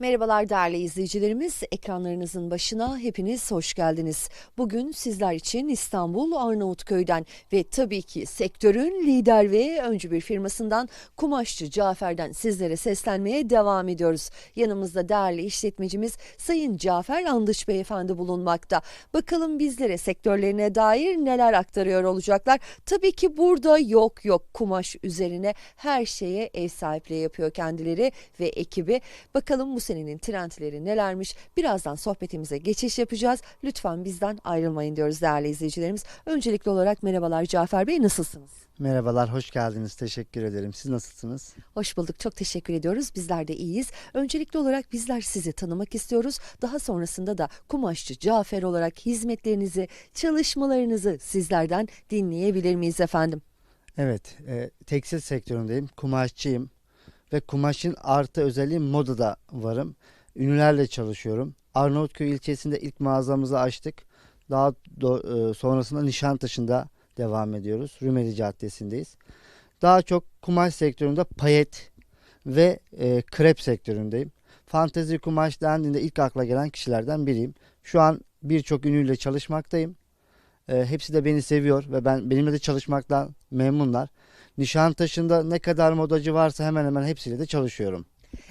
Merhabalar değerli izleyicilerimiz. Ekranlarınızın başına hepiniz hoş geldiniz. Bugün sizler için İstanbul Arnavutköy'den ve tabii ki sektörün lider ve öncü bir firmasından Kumaşçı Cafer'den sizlere seslenmeye devam ediyoruz. Yanımızda değerli işletmecimiz Sayın Cafer Andış Beyefendi bulunmakta. Bakalım bizlere sektörlerine dair neler aktarıyor olacaklar. Tabii ki burada yok yok kumaş üzerine her şeye ev sahipliği yapıyor kendileri ve ekibi. Bakalım bu senenin trendleri nelermiş? Birazdan sohbetimize geçiş yapacağız. Lütfen bizden ayrılmayın diyoruz değerli izleyicilerimiz. Öncelikli olarak merhabalar Cafer Bey nasılsınız? Merhabalar, hoş geldiniz. Teşekkür ederim. Siz nasılsınız? Hoş bulduk. Çok teşekkür ediyoruz. Bizler de iyiyiz. Öncelikli olarak bizler sizi tanımak istiyoruz. Daha sonrasında da kumaşçı Cafer olarak hizmetlerinizi, çalışmalarınızı sizlerden dinleyebilir miyiz efendim? Evet, e, tekstil sektöründeyim. Kumaşçıyım ve kumaşın artı özelliği modada varım. Ünlülerle çalışıyorum. Arnavutköy ilçesinde ilk mağazamızı açtık. Daha do- e, sonrasında Nişantaşı'nda devam ediyoruz. Rümeli Caddesi'ndeyiz. Daha çok kumaş sektöründe payet ve e, krep sektöründeyim. Fantezi kumaş dendiğinde ilk akla gelen kişilerden biriyim. Şu an birçok ünlüyle çalışmaktayım. E, hepsi de beni seviyor ve ben benimle de çalışmaktan memnunlar. Nişantaşı'nda ne kadar modacı varsa hemen hemen hepsiyle de çalışıyorum.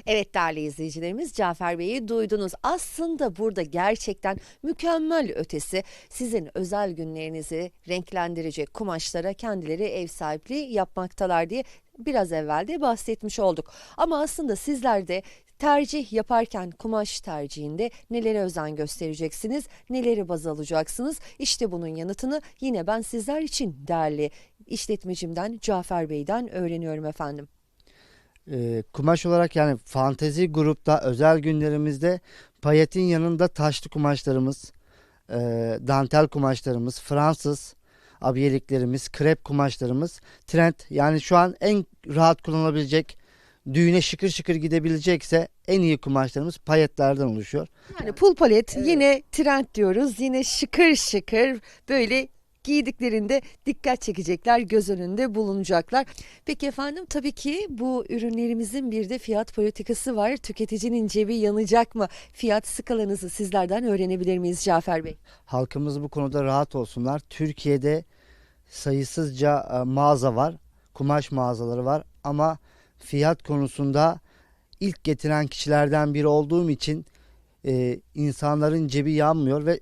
Evet değerli izleyicilerimiz Cafer Bey'i duydunuz. Aslında burada gerçekten mükemmel ötesi sizin özel günlerinizi renklendirecek kumaşlara kendileri ev sahipliği yapmaktalar diye biraz evvel de bahsetmiş olduk. Ama aslında sizler de tercih yaparken kumaş tercihinde nelere özen göstereceksiniz, neleri baz alacaksınız? İşte bunun yanıtını yine ben sizler için değerli işletmecimden Cafer Bey'den öğreniyorum efendim. E, kumaş olarak yani fantezi grupta özel günlerimizde payetin yanında taşlı kumaşlarımız, e, dantel kumaşlarımız, Fransız abiyeliklerimiz, krep kumaşlarımız trend. Yani şu an en rahat kullanılabilecek düğüne şıkır şıkır gidebilecekse en iyi kumaşlarımız payetlerden oluşuyor. Yani pul palet yine trend diyoruz. Yine şıkır şıkır böyle giydiklerinde dikkat çekecekler, göz önünde bulunacaklar. Peki efendim tabii ki bu ürünlerimizin bir de fiyat politikası var. Tüketicinin cebi yanacak mı? Fiyat skalanızı sizlerden öğrenebilir miyiz Cafer Bey? Halkımız bu konuda rahat olsunlar. Türkiye'de sayısızca e, mağaza var. Kumaş mağazaları var ama fiyat konusunda ilk getiren kişilerden biri olduğum için e, insanların cebi yanmıyor ve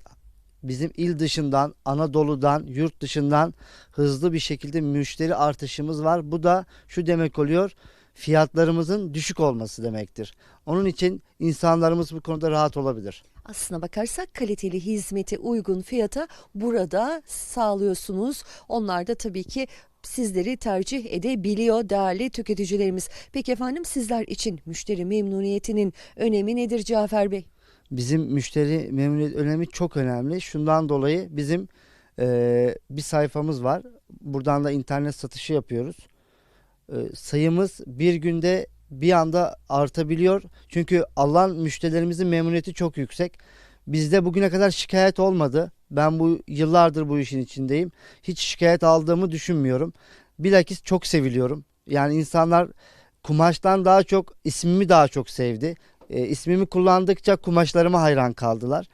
bizim il dışından, Anadolu'dan, yurt dışından hızlı bir şekilde müşteri artışımız var. Bu da şu demek oluyor. Fiyatlarımızın düşük olması demektir. Onun için insanlarımız bu konuda rahat olabilir. Aslına bakarsak kaliteli hizmeti uygun fiyata burada sağlıyorsunuz. Onlar da tabii ki sizleri tercih edebiliyor değerli tüketicilerimiz. Peki efendim sizler için müşteri memnuniyetinin önemi nedir Cafer Bey? bizim müşteri memnuniyet önemi çok önemli. Şundan dolayı bizim eee, bir sayfamız var. Buradan da internet satışı yapıyoruz. Eee, sayımız bir günde bir anda artabiliyor. Çünkü alan müşterilerimizin memnuniyeti çok yüksek. Bizde bugüne kadar şikayet olmadı. Ben bu yıllardır bu işin içindeyim. Hiç şikayet aldığımı düşünmüyorum. Bilakis çok seviliyorum. Yani insanlar kumaştan daha çok ismimi daha çok sevdi. E, ismimi kullandıkça kumaşlarıma hayran kaldılar.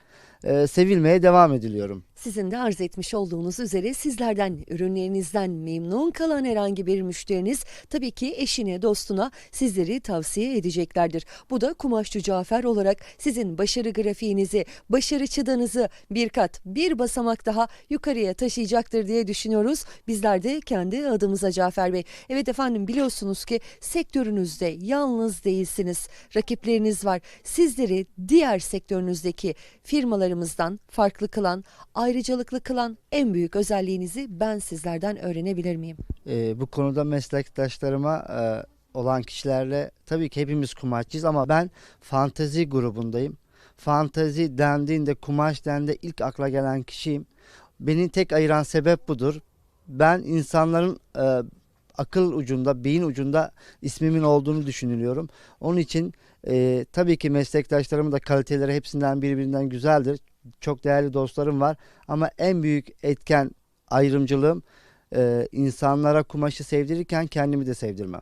E, sevilmeye devam ediliyorum. Sizin de arz etmiş olduğunuz üzere sizlerden, ürünlerinizden memnun kalan herhangi bir müşteriniz tabii ki eşine, dostuna sizleri tavsiye edeceklerdir. Bu da Kumaşçı Cafer olarak sizin başarı grafiğinizi, başarı çıtanızı bir kat, bir basamak daha yukarıya taşıyacaktır diye düşünüyoruz. Bizler de kendi adımıza Cafer Bey. Evet efendim biliyorsunuz ki sektörünüzde yalnız değilsiniz. Rakipleriniz var. Sizleri diğer sektörünüzdeki firmalarımızdan farklı kılan, ayrıcalıklı kılan en büyük özelliğinizi ben sizlerden öğrenebilir miyim? E, bu konuda meslektaşlarıma e, olan kişilerle tabii ki hepimiz kumaşçıyız ama ben fantezi grubundayım. Fantezi dendiğinde kumaş dendiğinde ilk akla gelen kişiyim. Beni tek ayıran sebep budur. Ben insanların e, akıl ucunda, beyin ucunda ismimin olduğunu düşünüyorum. Onun için e, tabii ki meslektaşlarımın da kaliteleri hepsinden birbirinden güzeldir. Çok değerli dostlarım var ama en büyük etken ayrımcılığım e, insanlara kumaşı sevdirirken kendimi de sevdirmem.